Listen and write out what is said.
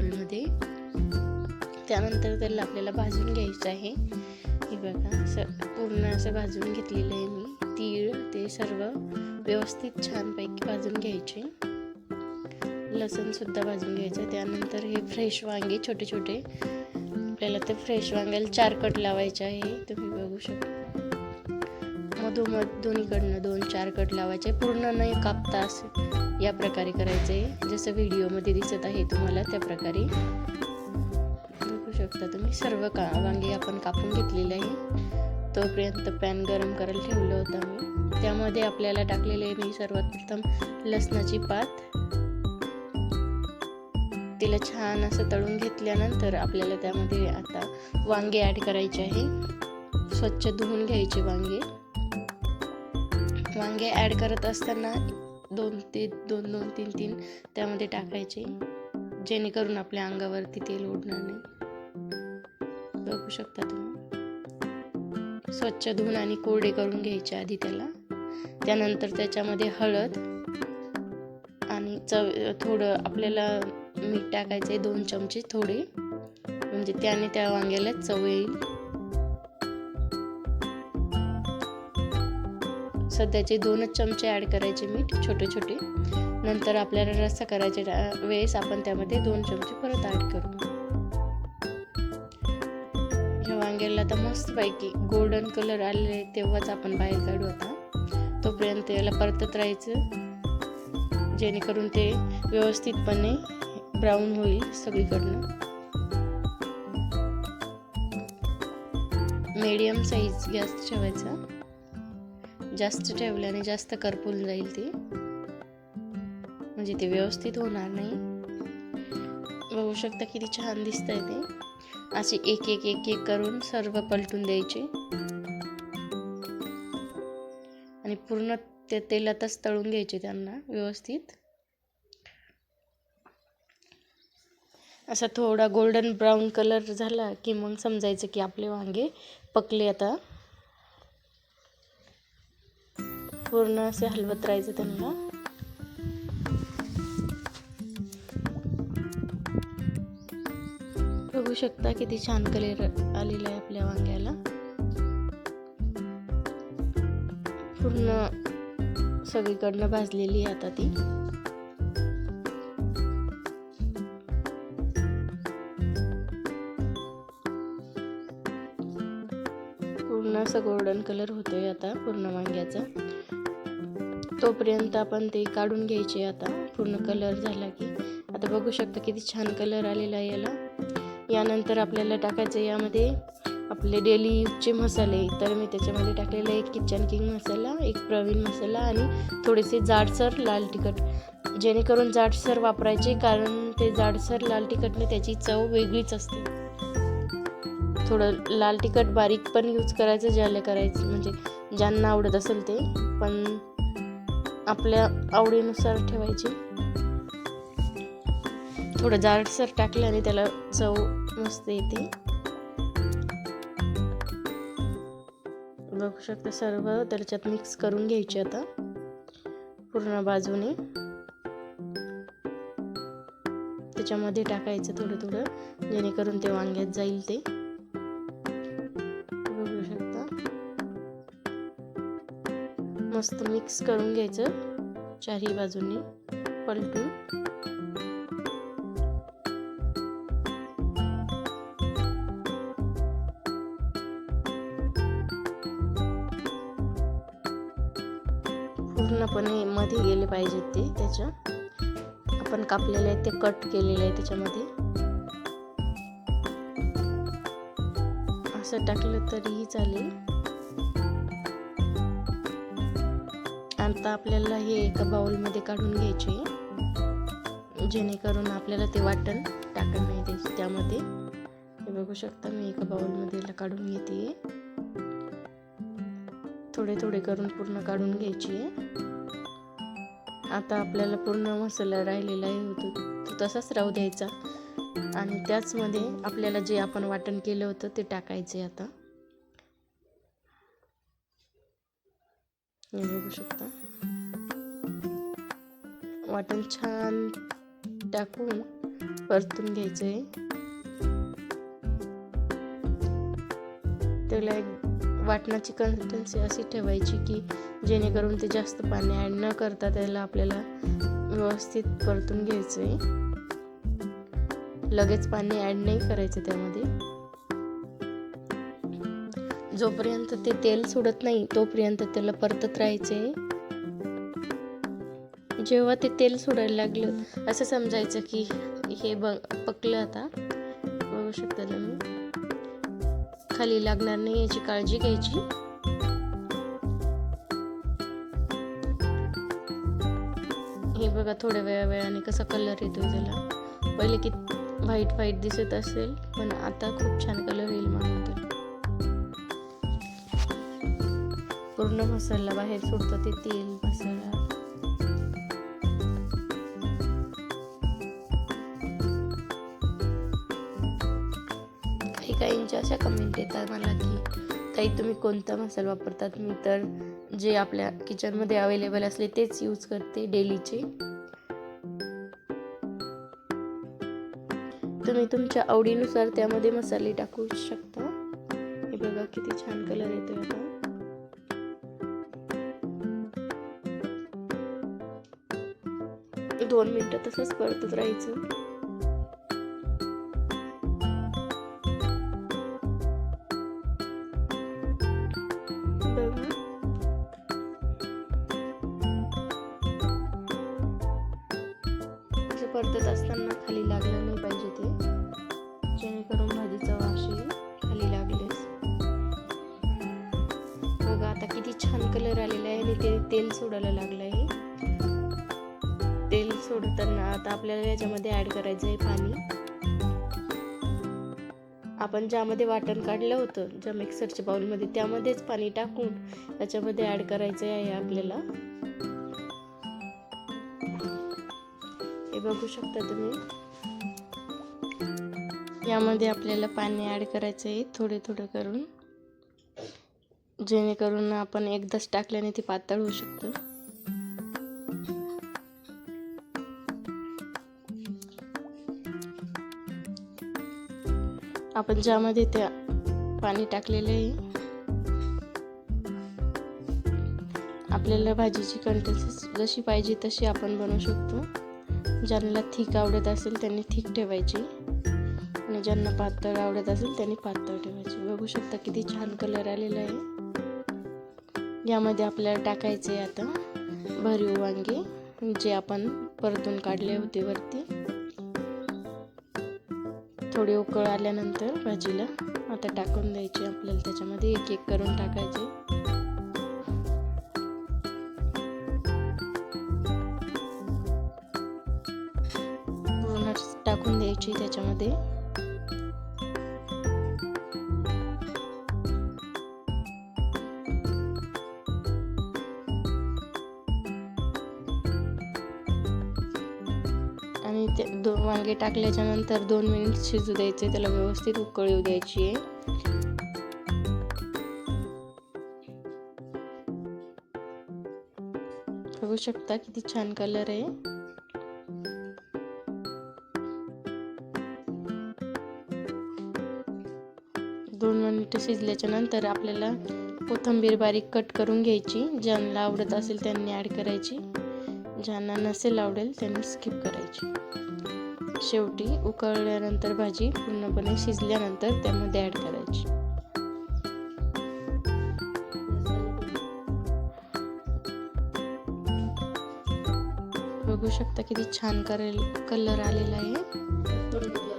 बॉलमध्ये त्यानंतर त्याला आपल्याला भाजून घ्यायचं आहे. हे बघा असं पूर्ण असं भाजून घेतलेलं आहे मी. तीळ ते सर्व व्यवस्थित छानपैकी भाजून घ्यायचे. लसूणसुद्धा भाजून घ्यायचं. त्यानंतर हे फ्रेश वांगे छोटे छोटे आपल्याला ते फ्रेश वांग्याला चार कट लावायचे आहे. तुम्ही बघू शकता. मधोमध दोन्हीकडनं दोन चार कट लावायचे. पूर्ण नाही कापता असे या प्रकारे करायचे. जसं व्हिडिओमध्ये दिसत आहे तुम्हाला त्या प्रकारे. बघू शकता तुम्ही सर्व का वांगे आपण कापून घेतलेले आहे. तोपर्यंत पॅन गरम करायला ठेवलं होतं मी त्यामध्ये आपल्याला टाकलेले आहे मी सर्वात प्रथम लसणाची पात. तिला छान असं तळून घेतल्यानंतर आपल्याला त्यामध्ये आता वांगे ॲड करायचे आहे. स्वच्छ धुवून घ्यायचे वांगे. वांगे ॲड करत असताना दोन ते दोन दोन तीन तीन त्यामध्ये टाकायचे. जेणेकरून आपल्या अंगावरती तेल उडणार नाही. बघू शकता तुम्ही. स्वच्छ धुवून आणि कोरडे करून घ्यायचे आधी त्याला. त्यानंतर त्याच्यामध्ये हळद आणि चव थोडं आपल्याला मीठ टाकायचं आहे दोन चमचे थोडे. म्हणजे त्याने त्या वांग्याला चव येईल. सध्याचे दोनच चमचे ॲड करायचे मीठ छोटे छोटे. नंतर आपल्याला रस्सा करायचे वेळेस आपण त्यामध्ये दोन चमचे परत ॲड करू. ह्या वांग्याला तर मस्तपैकी गोल्डन कलर आलेले तेव्हाच आपण बाहेर काढू आता. तोपर्यंत याला परतत राहायचं. जेणेकरून ते व्यवस्थितपणे ब्राऊन होईल सगळीकडनं. मीडियम साईज गॅस ठेवायचा. जास्त ठेवल्याने जास्त करपून जाईल ते. म्हणजे ते व्यवस्थित होणार नाही. बघू शकता किती छान दिसत आहे ते. असे एक एक एक एक करून सर्व पलटून द्यायचे. आणि पूर्ण ते तेलातच तळून घ्यायचे त्यांना व्यवस्थित. असा थोडा गोल्डन ब्राऊन कलर झाला की मग समजायचं की आपले वांगे पकले आता. पूर्ण असे हलवत राहायचं त्यांना. बघू शकता किती छान कलर आलेला आहे आपल्या वांग्याला. पूर्ण सगळीकडनं भाजलेली आहे आता ती. पूर्ण असं गोल्डन कलर होतोय आता पूर्ण वांग्याचा. तोपर्यंत आपण ते काढून घ्यायचे आता. पूर्ण कलर झाला की. आता बघू शकता किती छान कलर आलेला आहे याला. यानंतर आपल्याला टाकायचं यामध्ये आपले डेली यूजचे मसाले. तर मी त्याच्यामध्ये टाकलेला एक किचन किंग मसाला एक प्रवीण मसाला आणि थोडेसे जाडसर लाल तिखट. जेणेकरून जाडसर वापरायचे कारण ते जाडसर लाल तिखटने त्याची चव वेगळीच असते. थोडं लाल तिखट बारीक पण यूज करायचं ज्याला करायचं म्हणजे ज्यांना आवडत असेल ते. पण आपल्या आवडीनुसार ठेवायची. थोडं जाडसर टाकल्याने त्याला चव मस्त येते. बघू शकता सर्व त्याच्यात मिक्स करून घ्यायचे आता पूर्ण बाजूने. त्याच्यामध्ये टाकायचं थोडं थोडं जेणेकरून ते वांग्यात जाईल ते. मस्त मिक्स करून घ्यायचं. चारही बाजूंनी. पलटून. पूर्णपणे मध्ये गेले पाहिजेत ते त्याच्या. आपण कापलेले आहे ते कट केलेले आहे त्याच्यामध्ये. असं टाकलं तरीही चालेल. आता आपल्याला हे एका बाउलमध्ये काढून घ्यायचे. जेणेकरून आपल्याला ते वाटण टाकण नाही द्यायचं त्यामध्ये. हे बघू शकता मी एका बाउलमध्ये काढून घेते. थोडे थोडे करून पूर्ण काढून घ्यायची. आहे आता आपल्याला पूर्ण मसाला राहिलेला आहे होतो तो तसाच राहू द्यायचा. आणि त्याचमध्ये आपल्याला जे आपण वाटण केलं होतं ते टाकायचे आता. बघू शकता. वाटण छान टाकून परतून घ्यायचं आहे त्याला एक वाटणाची कन्सिस्टन्सी अशी ठेवायची की जेणेकरून ते जास्त पाणी ॲड न करता त्याला आपल्याला व्यवस्थित परतून घ्यायचं आहे लगेच पाणी ॲड नाही करायचं त्यामध्ये. जोपर्यंत ते तेल सोडत नाही तोपर्यंत त्याला परतत राहायचे. जेव्हा ते तेल सोडायला लागलं असं समजायचं की हे ब पकलं आता. बघू शकता तुम्ही. खाली लागणार नाही याची काळजी घ्यायची. हे बघा थोड्या वेळा वेळाने कसा कलर येतो त्याला. पहिले की व्हाईट व्हाईट दिसत असेल पण आता खूप छान कलर येईल म्हणून पूर्ण मसाला बाहेर सोडतो ते तेल मसाला काही काहींच्या अशा कमेंट येतात मला की काही तुम्ही कोणता मसाला वापरतात? मी तर जे आपल्या किचनमध्ये अवेलेबल असले तेच यूज करते डेलीचे. तुम्ही तुमच्या आवडीनुसार त्यामध्ये मसाले टाकू शकता. हे बघा किती छान कलर येतोय आता. दोन मिनटं तसंच परतत राहायचं. असं परतत असताना खाली लागलं नाही पाहिजे ते. जेणेकरून भाजीचा वास खाली लागलेस बघा आता किती छान कलर आलेला आहे आणि ते तेल सोडायला लागले त्याच्यामध्ये ॲड करायचं आहे पाणी. आपण ज्यामध्ये वाटण काढलं होतं ज्या मिक्सरच्या बाउलमध्ये त्यामध्येच पाणी टाकून त्याच्यामध्ये ॲड करायचं आहे आपल्याला. हे बघू शकता तुम्ही. यामध्ये आपल्याला पाणी ॲड करायचं आहे थोडे थोडे करून. जेणेकरून आपण एकदाच टाकल्याने ते पातळ होऊ शकतं. आपण ज्यामध्ये त्या पाणी टाकलेलं आहे. आपल्याला भाजीची कंटेन्सी जशी पाहिजे तशी आपण बनवू शकतो. ज्यांना थिक आवडत असेल त्यांनी थिक ठेवायची. आणि ज्यांना पातळ आवडत असेल त्यांनी पातळ ठेवायची. बघू शकता किती छान कलर आलेला आहे. यामध्ये आपल्याला टाकायचे आहे आता भरीव वांगे जे आपण परतून काढले होते वरती. थोडी उकळ आल्यानंतर भाजीला आता टाकून द्यायची आपल्याला त्याच्यामध्ये एक एक करून टाकायचे. टाकून द्यायची त्याच्यामध्ये. मागे टाकल्याच्यानंतर टाकल्याच्या नंतर दोन मिनिट शिजू द्यायचे त्याला व्यवस्थित उकळ येऊ द्यायची. आहे बघू शकता किती छान कलर आहे. दोन मिनिट शिजल्याच्या नंतर आपल्याला कोथिंबीर बारीक कट करून घ्यायची. ज्यांना आवडत असेल त्यांनी ॲड करायची. ज्यांना नसेल आवडेल त्यांनी स्किप करायची. शेवटी उकळल्यानंतर भाजी पूर्णपणे शिजल्यानंतर त्यामध्ये ॲड करायची. बघू शकता किती छान करेल कलर आलेला आहे.